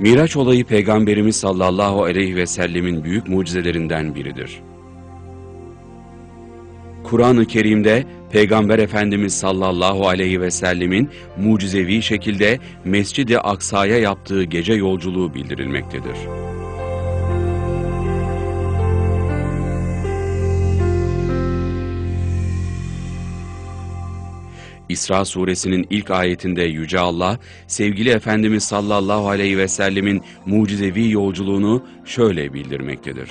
Miraç olayı Peygamberimiz sallallahu aleyhi ve sellemin büyük mucizelerinden biridir. Kur'an-ı Kerim'de Peygamber Efendimiz sallallahu aleyhi ve sellemin mucizevi şekilde Mescid-i Aksa'ya yaptığı gece yolculuğu bildirilmektedir. İsra suresinin ilk ayetinde Yüce Allah, sevgili Efendimiz sallallahu aleyhi ve sellemin mucizevi yolculuğunu şöyle bildirmektedir.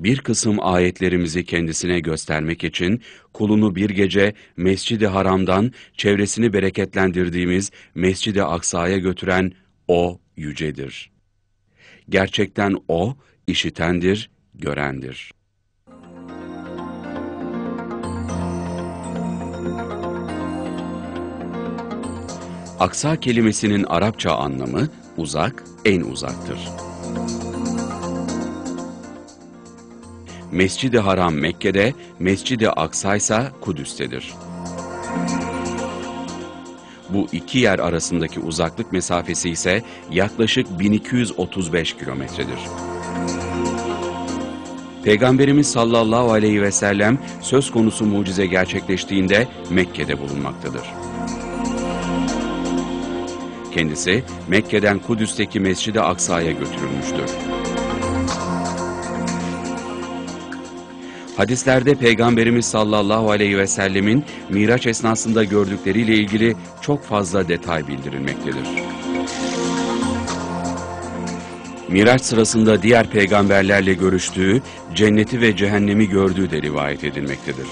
Bir kısım ayetlerimizi kendisine göstermek için kulunu bir gece Mescid-i Haram'dan çevresini bereketlendirdiğimiz Mescid-i Aksa'ya götüren O yücedir. Gerçekten O işitendir, görendir. Aksa kelimesinin Arapça anlamı uzak, en uzaktır. Mescid-i Haram Mekke'de, Mescid-i Aksa ise Kudüs'tedir. Bu iki yer arasındaki uzaklık mesafesi ise yaklaşık 1235 kilometredir. Peygamberimiz sallallahu aleyhi ve sellem söz konusu mucize gerçekleştiğinde Mekke'de bulunmaktadır. Kendisi Mekke'den Kudüs'teki Mescid-i Aksa'ya götürülmüştür. Hadislerde Peygamberimiz sallallahu aleyhi ve sellemin Miraç esnasında gördükleriyle ilgili çok fazla detay bildirilmektedir. Miraç sırasında diğer peygamberlerle görüştüğü, cenneti ve cehennemi gördüğü de rivayet edilmektedir.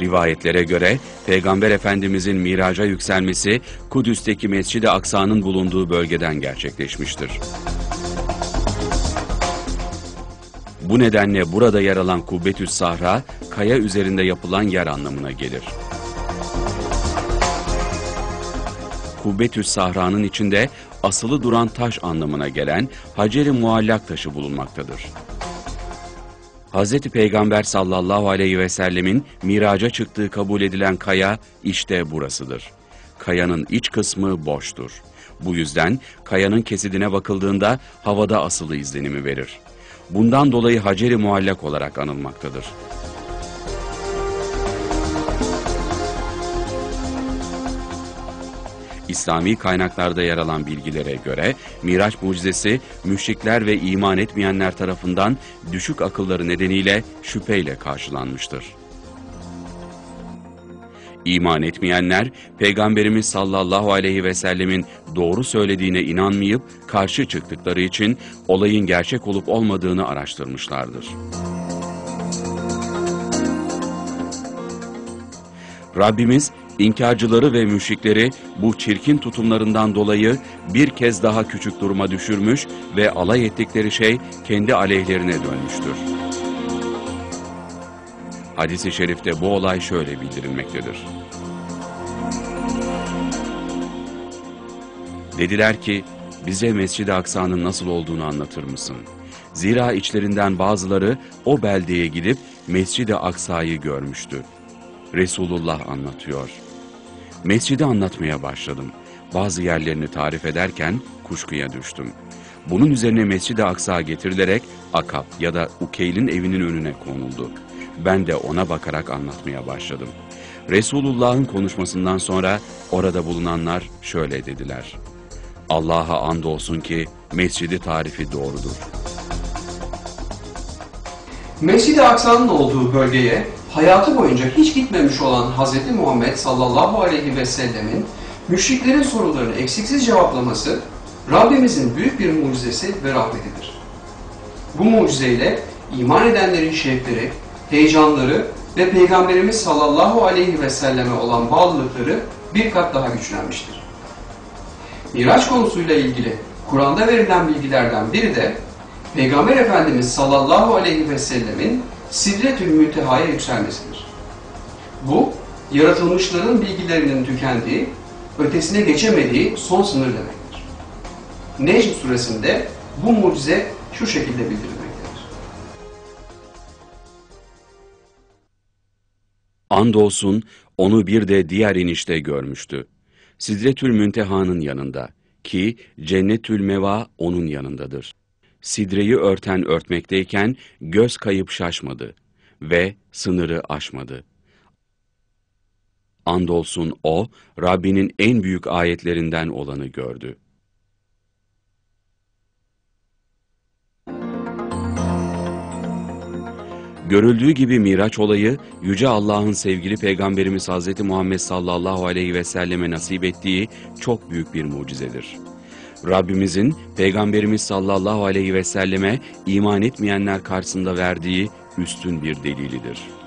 Rivayetlere göre Peygamber Efendimizin miraca yükselmesi Kudüs'teki Mescid-i Aksa'nın bulunduğu bölgeden gerçekleşmiştir. Bu nedenle burada yer alan Kubbetüs Sahra, kaya üzerinde yapılan yer anlamına gelir. Kubbetüs Sahra'nın içinde asılı duran taş anlamına gelen Hacer-i Muallak taşı bulunmaktadır. Hz. Peygamber sallallahu aleyhi ve sellemin miraca çıktığı kabul edilen kaya işte burasıdır. Kayanın iç kısmı boştur. Bu yüzden kayanın kesidine bakıldığında havada asılı izlenimi verir. Bundan dolayı Hacer-i Muallak olarak anılmaktadır. İslami kaynaklarda yer alan bilgilere göre Miraç mucizesi müşrikler ve iman etmeyenler tarafından düşük akılları nedeniyle şüpheyle karşılanmıştır. İman etmeyenler, Peygamberimiz sallallahu aleyhi ve sellemin doğru söylediğine inanmayıp karşı çıktıkları için olayın gerçek olup olmadığını araştırmışlardır. Rabbimiz İnkarcıları ve müşrikleri bu çirkin tutumlarından dolayı bir kez daha küçük duruma düşürmüş ve alay ettikleri şey kendi aleyhlerine dönmüştür. Hadis-i şerifte bu olay şöyle bildirilmektedir. Dediler ki, bize Mescid-i Aksa'nın nasıl olduğunu anlatır mısın? Zira içlerinden bazıları o beldeye gidip Mescid-i Aksa'yı görmüştü. Resulullah anlatıyor. Mescidi anlatmaya başladım. Bazı yerlerini tarif ederken kuşkuya düştüm. Bunun üzerine Mescid-i Aksa getirilerek Akap ya da Ukeyl'in evinin önüne konuldu. Ben de ona bakarak anlatmaya başladım. Resulullah'ın konuşmasından sonra orada bulunanlar şöyle dediler. Allah'a andolsun ki mescidi tarifi doğrudur. Mescid-i Aksa'nın olduğu bölgeye hayatı boyunca hiç gitmemiş olan Hz. Muhammed sallallahu aleyhi ve sellemin müşriklerin sorularını eksiksiz cevaplaması Rabbimizin büyük bir mucizesi ve rahmetidir. Bu mucizeyle iman edenlerin şevkleri, heyecanları ve Peygamberimiz sallallahu aleyhi ve selleme olan bağlılıkları bir kat daha güçlenmiştir. Miraç konusuyla ilgili Kur'an'da verilen bilgilerden biri de Peygamber Efendimiz sallallahu aleyhi ve sellemin Sidretül Münteha'ya yükselmesidir. Bu, yaratılmışların bilgilerinin tükendiği, ötesine geçemediği son sınır demektir. Necm suresinde bu mucize şu şekilde bildirilmektedir. Andolsun onu bir de diğer inişte görmüştü. Sidretül Münteha'nın yanında ki Cennetül Meva onun yanındadır. Sidreyi örten örtmekteyken göz kayıp şaşmadı ve sınırı aşmadı. Andolsun o, Rabbinin en büyük ayetlerinden olanı gördü. Görüldüğü gibi Miraç olayı, Yüce Allah'ın sevgili Peygamberimiz Hz. Muhammed sallallahu aleyhi ve selleme nasip ettiği çok büyük bir mucizedir. Rabbimizin Peygamberimiz sallallahu aleyhi ve selleme iman etmeyenler karşısında verdiği üstün bir delilidir.